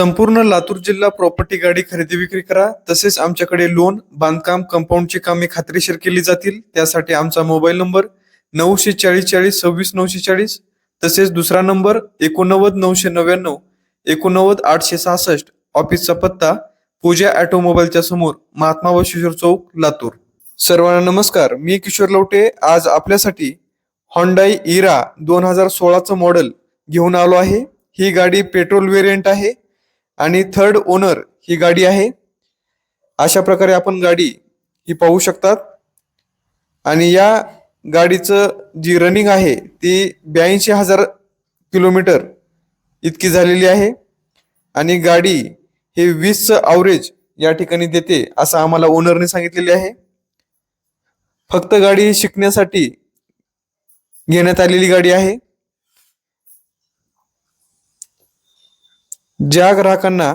संपूर्ण लातूर जिल्हा प्रॉपर्टी गाडी खरेदी विक्री करा. तसेच आमच्याकडे लोन बांधकाम कंपाऊंडची कामे खात्रीशीर केली जातील. त्यासाठी आमचा मोबाईल नंबर नऊशे चाळीस चाळीस सव्वीस नऊशे चाळीस तसेच दुसरा नंबर एकोणनव्वद नऊशे नव्याण्णव एकोणनव्वद आठशे सहासष्ट. ऑफिसचा पत्ता पूजा ऑटोमोबाईलच्या समोर महात्मा बशिश्वर चौक लातूर. सर्वांना नमस्कार मी किशोर लवटे. आज आपल्यासाठी हॉन्डाई इरा दोन हजार सोळाचं मॉडेल घेऊन आलो आहे. ही गाडी पेट्रोल वेरियंट आहे. आणि थर्ड ओनर ही गाडी आहे. अशा प्रकारे आपण गाडी ही पाहू शकतात. आणि या गाडीचं जी रनिंग आहे ती ब्याऐंशी हजार किलोमीटर इतकी झालेली आहे. आणि गाडी हे वीसचं आवरेज या ठिकाणी देते असं आम्हाला ओनरने सांगितलेले आहे. फक्त गाडी शिकण्यासाठी घेण्यात आलेली गाडी आहे. ज्या ग्राहकांना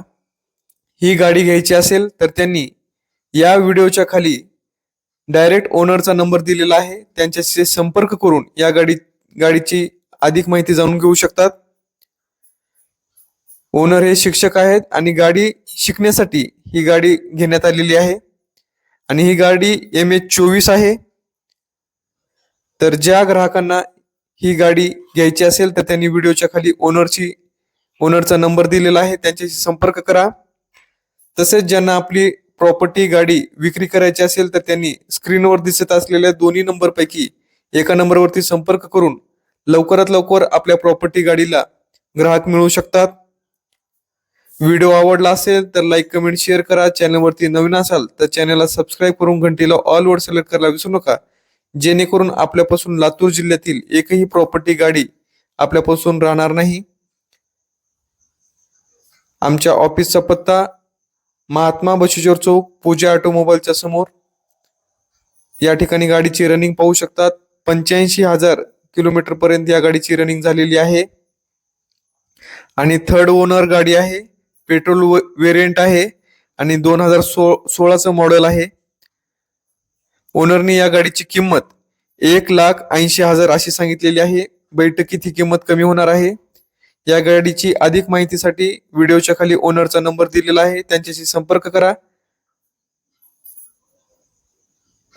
ही गाडी घ्यायची असेल तर त्यांनी या व्हिडिओच्या खाली डायरेक्ट ओनरचा नंबर दिलेला आहे. त्यांच्याशी संपर्क करून या गाडी गाडीची अधिक माहिती जाणून घेऊ शकतात. ओनर हे शिक्षक आहेत आणि गाडी शिकण्यासाठी ही गाडी घेण्यात आलेली आहे. आणि ही गाडी एम एच चोवीस आहे. तर ज्या ग्राहकांना ही गाडी घ्यायची असेल तर त्यांनी व्हिडिओच्या खाली ओनरची ओनरचा नंबर दिलेला आहे त्यांच्याशी संपर्क करा. तसेच ज्यांना आपली प्रॉपर्टी गाडी विक्री करायची असेल तर त्यांनी स्क्रीनवर दिसत असलेल्या दोन्ही नंबरपैकी एका नंबरवरती संपर्क करून लवकरात लवकर आपल्या प्रॉपर्टी गाडीला ग्राहक मिळू शकतात. व्हिडिओ आवडला असेल तर लाईक कमेंट शेअर करा. चॅनलवरती नवीन असाल तर चॅनलला सबस्क्राईब करून घंटीला ऑल वर सिलेक्ट करायला विसरू नका. जेणेकरून आपल्यापासून लातूर जिल्ह्यातील एकही प्रॉपर्टी गाडी आपल्यापासून राहणार नाही. आमच्या ऑफिसचा पत्ता महात्मा बशेश्वर चौक पूजा ऑटोमोबाईलच्या समोर. या ठिकाणी गाडीची रनिंग पाहू शकतात. पंच्याऐंशी हजार किलोमीटर पर्यंत या गाडीची रनिंग झालेली आहे. आणि थर्ड ओनर गाडी आहे. पेट्रोल वेरियंट आहे. आणि दोन हजार सो सोळाचं मॉडेल आहे. ओनरने या गाडीची किंमत एक लाख ऐंशी हजार अशी सांगितलेली आहे. बैठकीत ही किंमत कमी होणार आहे. या गाडीची अधिक माहितीसाठी व्हिडिओच्या खाली ओनरचा नंबर दिलेला आहे. त्यांच्याशी संपर्क करा.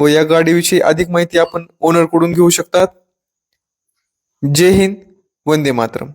व या गाडीविषयी अधिक माहिती आपण ओनरकडून घेऊ शकतात. जय हिंद. वंदे मातरम.